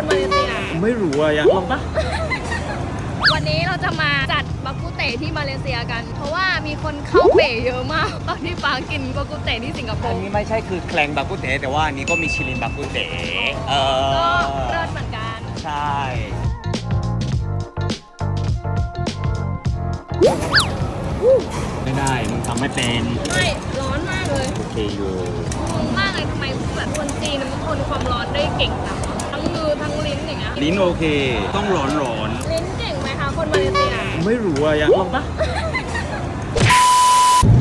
คนมาเลเซีย ไม่รู้อะอยากลองปะวันนี้เราจะมาจัดบักกุเตที่มาเลเซียกัน เพราะว่ามีคนเข้าเป๋เยอะมาก ตอนที่ฟ้ากินบักกุเตที่สิงคโปอันร์นี้ไม่ใช่คือแคลงบากุเตแต่ว่าอันนี้ก็มีชิลินบากุเตเอก็อเลิศเหมือนกัน ใช่ไม่ได้มึงทำไม่เป็นไม่ ร้อนมากเลยโอเคอยู่ งงมากเลยทำไมแบบคนจีนมันทนความร้อนได้เก่งจังทั้งมือทั้ง ลิ้นอย่างเงี้ยลิ้นโอเค ต้องร้อนร้อนลิ้นเก่งไหมคะ คนมาเลเซียไม่รู้อะอยากลองปะ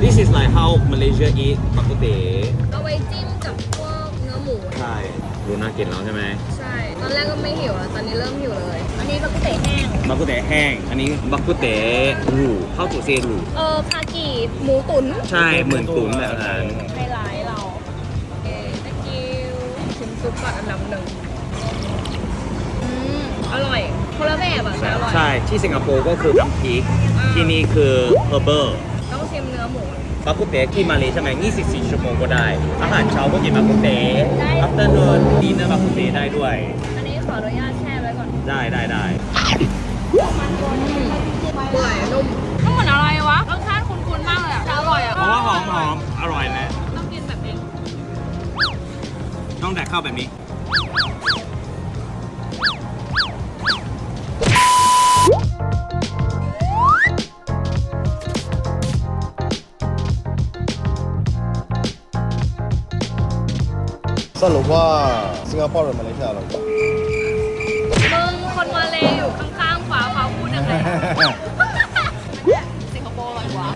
This is like how Malaysia eat บากุเตเอาไว้จิ้มกับพวกเนื้อหมู ใช่ดูน่ากินแล้วใช่ไหมใช่ ตอนแรกก็ไม่หิวอะตอนนี้เริ่มหิวเลย อันนี้บักกุเตแห้งบากุเตแห้ง อันนี้บากุเตรูเข้าตัวเซรูเออคากิหมูตุ๋นใช่เหมือนตุ๋นแบบนั้น ไฮไลท์เรา โอเค thank you ชิมซุปก่อนอันดับหนึ่งอืม อร่อยคนละแบบอะแต่อร่อย ใช่ที่สิงคโปร์ก็คือน้ำพริกที่นี่คือเฮอร์เบอร์ต้องชิมเนื้อหมูบากุเตที่มาเลยใช่ไหม24 ชั่วโมงก็ได้ อาหารเช้าก็กินบากุเตได้ อัฟเตอร์นูนดีเนอร์บากุเตได้ด้วย อันนี้ขออนุญาตแช่ไว้ก่อนได้ได้ได้เปื่อยนุ่มมันเหมือนอะไรวะรสชาติคุ้นๆมากเลยอะแต่อร่อยอะเพราะว่าหอมหอมอร่อยไหมต้องกินแบบนี้ต้องแดกข้าวแบบนี้ สรุปว่าสิงคโปร์หรือมาเลเซียเรามึงคนมาเลอยู่ข้างๆฝาฝาพูดยังไงสิงคโปร์อร่อยกว่า